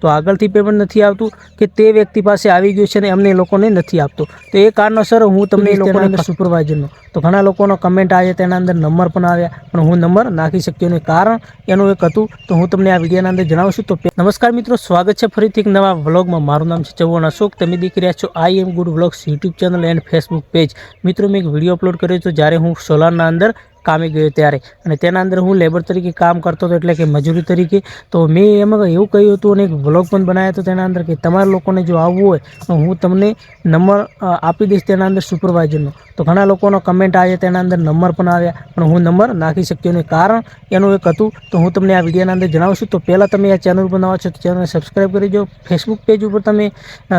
તો આગળથી પેમેન્ટ નથી આવતું કે તે વ્યક્તિ પાસે આવી ગયું છે ને અમને લોકોને નથી આપતો. તો એ કારણોસર હું તમને એ લોકોને સુપરવાઇઝરનો તો ઘણા લોકોનો કમેન્ટ આવ્યા તેના અંદર નંબર પણ આવ્યા પણ હું નંબર નાખી શક્યો નહીં. કારણ એનું એક હતું તો હું તમને આ વિડીયોના અંદર જણાવું છું તો નમસ્કાર મિત્રો સ્વાગત છે ફરીથી એક નવા વ્લોગમાં મારું નામ છે ચૌહાણ અશોક. તમે દેખી રહ્યા છો I am good vlogs YouTube channel and Facebook page મિત્રો મેં એક વીડિયો અપલોડ કર્યો હતો જ્યારે હું સોલારના અંદર કામે ગયો ત્યારે. અને તેના અંદર હું લેબર તરીકે કામ કરતો હતો એટલે કે મજૂરી તરીકે. તો મેં એમાં એવું કહ્યું હતું અને એક વ્લોગ પણ બનાવ્યો હતો તેના અંદર કે તમારા લોકોને જો આવવું હોય, તો હું તમને નંબર આપી દઈશ તેના અંદર સુપરવાઇઝરનો તો ઘણા લોકોનો કમેન્ટ આવ્યા, તેના અંદર નંબર પણ આવ્યા. પણ હું નંબર નાખી શક્યો નહીં. કારણ એનું એક હતું, તો હું તમને આ વિડીયોના અંદર જણાવું છું. તો પહેલાં તમે આ ચેનલ ઉપર નવા છો, તો ચેનલને સબસ્ક્રાઈબ કરી દો. ફેસબુક પેજ ઉપર તમે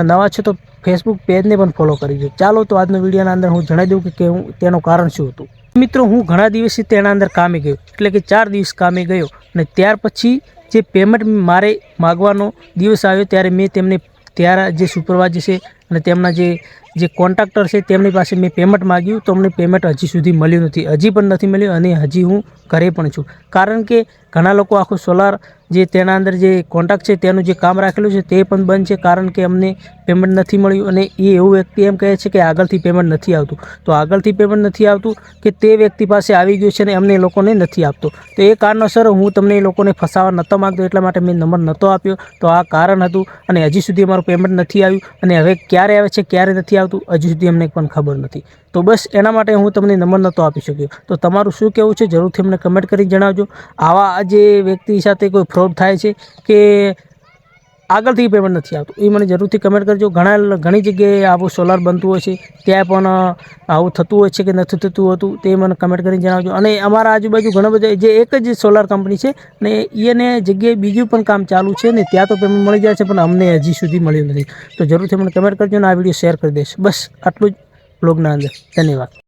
નવા છો, તો ફેસબુક પેજને પણ ફોલો કરી દો. ચાલો તો આજનો વિડીયોના અંદર હું જણાવી દઉં કે હું તેનું કારણ શું હતું. મિત્રો, હું ઘણા દિવસથી તેના અંદર કામે ગયો, એટલે કે ચાર દિવસ કામે ગયો અને ત્યાર પછી જે પેમેન્ટ મારે માગવાનો દિવસ આવ્યો, ત્યારે મેં તેમને, ત્યારા જે સુપરવાઇઝર છે અને તેમના જે જે કોન્ટ્રાક્ટર છે તેમની પાસે મેં પેમેન્ટ માગ્યું, તો અમને પેમેન્ટ હજી સુધી મળ્યું નથી. હજી પણ નથી મળ્યું અને હજી હું ઘરે પણ છું. કારણ કે ઘણા લોકો આખું સોલાર જે તેના અંદર જે કોન્ટ્રાક્ટ છે, તેનું જે કામ રાખેલું છે, તે પણ બંધ છે કારણ કે અમને પેમેન્ટ નથી મળ્યું અને એ એવું વ્યક્તિ એમ કહે છે કે આગળથી પેમેન્ટ નથી આવતું. તો આગળથી પેમેન્ટ નથી આવતું કે તે વ્યક્તિ પાસે આવી ગયું છે અને અમને લોકોને નથી આપતો. તો એ કારણોસર હું તમને એ લોકોને ફસાવા નહોતો માગતો એટલા માટે મેં નંબર નહોતો આપ્યો. તો આ કારણ હતું અને હજી સુધી અમારું પેમેન્ટ નથી આવ્યું અને હવે ક્યારે આવે છે, ક્યારે નથી આવતું, હજી સુધી અમને પણ ખબર નથી. તો બસ એના માટે હું તમને નંબર નહોતો આપી શક્યો. તો તમારું શું કહેવું છે? જરૂરથી અમને કમેન્ટ કરી જણાવજો. આવા જે વ્યક્તિ સાથે કોઈ ફ્રોડ થાય છે કે આગળથી પેમેન્ટ નથી આવતું. એ મને જરૂરથી કમેન્ટ કરજો. ઘણા ઘણી જગ્યાએ આવું સોલાર બનતું હોય છે, ત્યાં પણ આવું થતું હોય છે કે નથી થતું હતું, તે મને કમેન્ટ કરીને જણાવજો. અને અમારા આજુબાજુ ઘણા બધા, જે એક જ સોલાર કંપની છે, ને એને જગ્યાએ બીજું પણ કામ ચાલુ છે, ને ત્યાં તો પેમેન્ટ મળી જાય છે, પણ અમને હજી સુધી મળ્યું નથી. તો જરૂરથી મને કમેન્ટ કરજો અને આ વીડિયો શેર કરી દઈશ બસ, આટલું જ બ્લોગના અંદર. ધન્યવાદ.